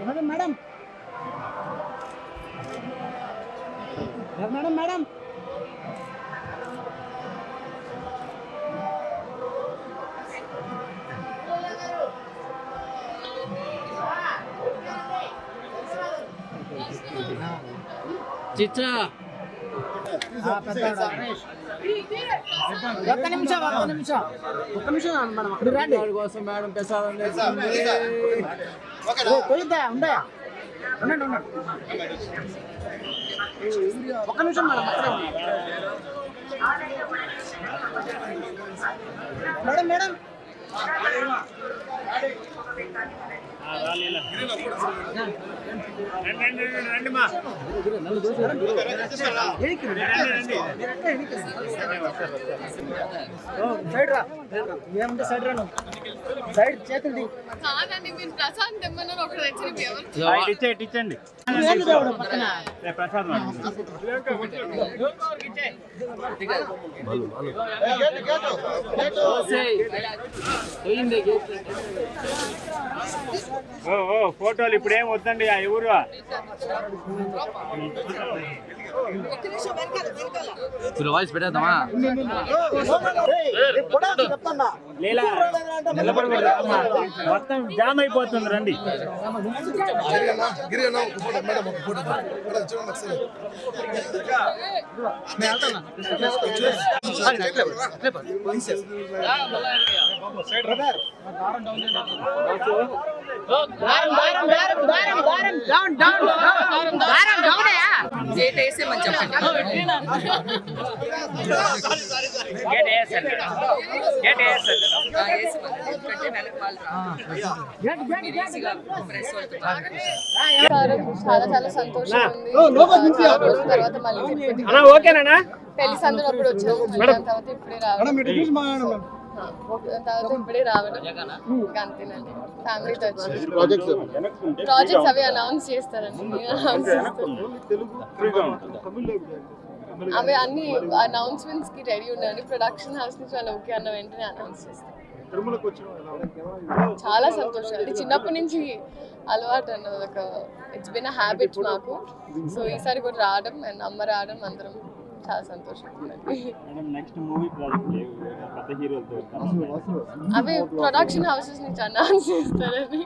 Madam madam madam madam చిచ్చా ఒక్క నిమిషం ఒక్క నిమిషం. ఒక్క నిమిషం మేడం. అక్కడ రండి. కోసం మేడం ప్రసాదం కొయ్యొద్దా? ఉందా? ఉండండి ఉండండి. ఒక్క నిమిషం మేడం. Madam madam. సైడ్ రా ఏముంటే సైడ్ రా. సైడ్ చేతులు కాదండి మీరు ప్రశాంత్ తెమ్మన్నారు ఒకటి తెచ్చి ఎవరు ఇచ్చండి దేవుడు పక్కన ప్రసాద్. పోయింది గేట్. ఓ ఫోటోలు ఇప్పుడు ఏం వద్దండి ఆ ఎవరు? ఇప్పుడు వాయిస్ పెట్టేద్దామా. మొత్తం జామ్ అయిపోతుంది రండి. గిరి గేట్ వేసేమని చెప్పండి గేట్ వేసండి గేట్ వేసండి చాలా చాలా సంతోషం తర్వాత మళ్ళీ పెళ్ళి సందులో అప్పుడు వచ్చాము దాని తర్వాత ఇప్పుడే రావడం ఆ, తర్వాత ఇప్పుడే రావడం. ఇంకా అంతేనండి ఫ్యామిలీతో వచ్చి. ప్రాజెక్ట్స్ అవి అనౌన్స్ చేస్తారండి. అనౌన్స్ చేస్తారు. ఫ్రీగా ఉంటుంది. అవి అన్ని అనౌన్స్మెంట్స్కి రెడీ ఉన్నాయండి. ప్రొడక్షన్ హౌస్ నుంచి వాళ్ళు ఓకే అన్న వెంటనే అనౌన్స్ చేస్తారు. చాలా సంతోషం. అది చిన్నప్పటి నుంచి అలవాటు అన్నది ఒక ఇట్స్ బిన్ అ హ్యాబిట్ మాకు. సో ఈసారి కూడా రావడం అండ్ అమ్మ రావడం అందరం చాలా సంతోషం నెక్స్ట్ మూవీ ప్రాజెక్ట్ అవి ప్రొడక్షన్ హౌసెస్ నుంచి అనౌన్స్ చేస్తారని.